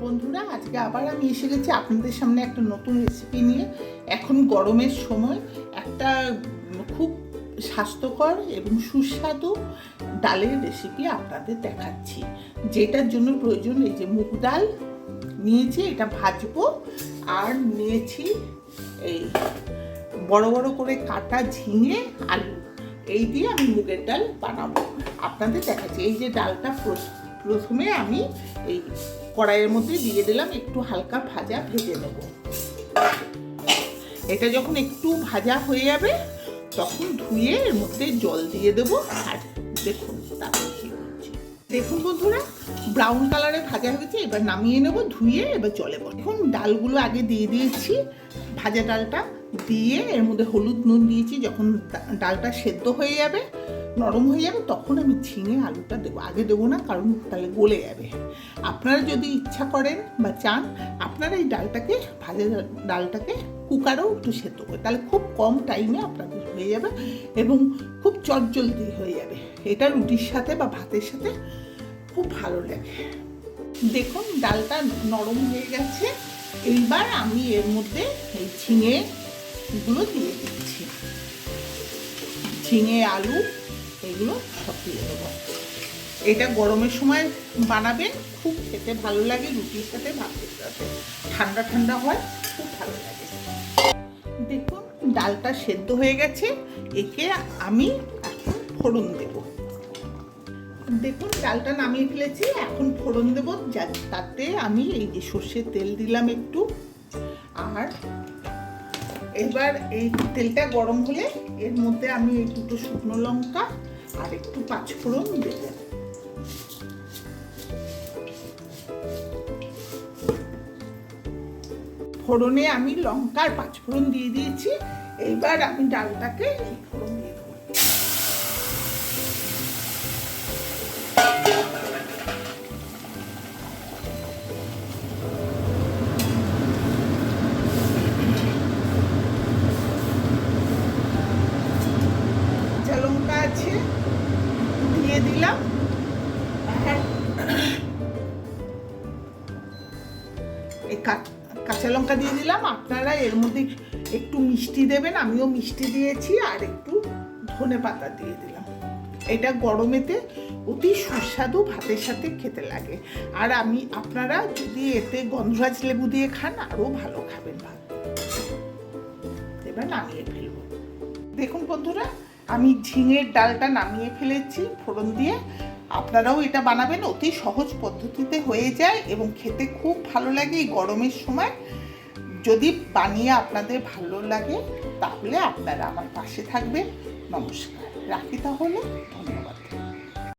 বন্ধুরা, আজকে আবার আমি এসে গেছি আপনাদের সামনে একটা নতুন রেসিপি নিয়ে। এখন গরমের সময় একটা খুব স্বাস্থ্যকর এবং সুস্বাদু ডালের রেসিপি আপনাদের দেখাচ্ছি। যেটার জন্য প্রয়োজন এই যে মুগ ডাল, নিয়েছি এটা ভাজবো আর নিয়েছি এই বড় বড় করে কাটা ঝিঙে, আলু। এই দিয়ে আমি মুগের ডাল বানাবো। আপনাদের দেখাচ্ছি, এই যে ডালটা প্রস- প্রথমে আমি এই কড়াইয়ের মধ্যে দিয়ে দিলাম একটু হালকা ভাজা ভেজে নেব। এটা যখন একটু ভাজা হয়ে যাবে, তখন ধুয়ে এর মধ্যে জল দিয়ে দেবো। আর দেখুন তারপর দেখুন বন্ধুরা ব্রাউন কালারে ভাজা হয়েছে, এবার নামিয়ে নেব, ধুয়ে এবার জলে পড়ে এখন ডালগুলো আগে দিয়ে দিয়েছি। ভাজা ডালটা দিয়ে এর মধ্যে হলুদ নুন দিয়েছি, যখন ডালটা সেদ্ধ হয়ে যাবে। নরম হয়ে যাবে, তখন আমি ঝিঙে আলুটা দেবো। আগে দেবো না, কারণ তাহলে গলে যাবে। আপনারা যদি ইচ্ছা করেন বা চান, আপনারা এই ডালটাকে, ভাজা ডালটাকে কুকারেও একটু সেদ্ধ করে, তাহলে খুব কম টাইমে আপনাদের হয়ে যাবে এবং খুব চটজলদি হয়ে যাবে। এটা রুটির সাথে বা ভাতের সাথে খুব ভালো লাগে। দেখুন, ডালটা নরম হয়ে গেছে। এইবার আমি এর মধ্যে এই ঝিঙেগুলো দিয়ে দিচ্ছি। ঝিঙে আলু এগুলো সব দিয়ে দেবো। এটা গরমের সময় বানাবেন খুব খেতে ভালো লাগে, রুটির সাথে ভাতের সাথে ঠান্ডা ঠান্ডা হয়, খুব ভালো লাগে। দেখুন, ডালটা সেদ্ধ হয়ে গেছে, একে আমি এখন ফোড়ন দেব। দেখুন, ডালটা নামিয়ে ফেলেছি, এখন ফোড়ন দেব, যা- তাতে আমি এই যে সর্ষের তেল দিলাম একটু। আর এবার এই তেলটা গরম হলে এর মধ্যে আমি এই দুটো শুকনো লঙ্কা আর একটু পাঁচফোড়ন দেবেন ফোড়নে আমি লঙ্কার পাঁচ ফোড়ন দিয়ে দিয়েছি। এইবার আমি ডালটাকে এই ফোড়ন দিলাম। এই কাঁচা লঙ্কা দিয়ে দিলাম। আপনারা এর মধ্যে একটু মিষ্টি দেবেন, আমিও মিষ্টি দিয়েছি, আর একটু ধনে পাতা দিয়ে দিলাম। এটা গরমেতে অতি সুস্বাদু, ভাতের সাথে খেতে লাগে। আর আমি, আপনারা যদি এতে গন্ধরাজ লেবু দিয়ে খান, আরও ভালো খাবেন ভাত। এবার নামিয়ে ফেলব। দেখুন বন্ধুরা আমি ঝিঙের ডালটা নামিয়ে ফেলেছি, ফোড়ন দিয়ে। আপনারাও এটা বানাবেন, অতি সহজ পদ্ধতিতে হয়ে যায় এবং খেতে খুব ভালো লাগে এই গরমের সময়। যদি বানিয়ে আপনাদের ভালো লাগে, তাহলে আপনারা আমার পাশে থাকবেন। নমস্কার। রাখি তাহলে, ধন্যবাদ।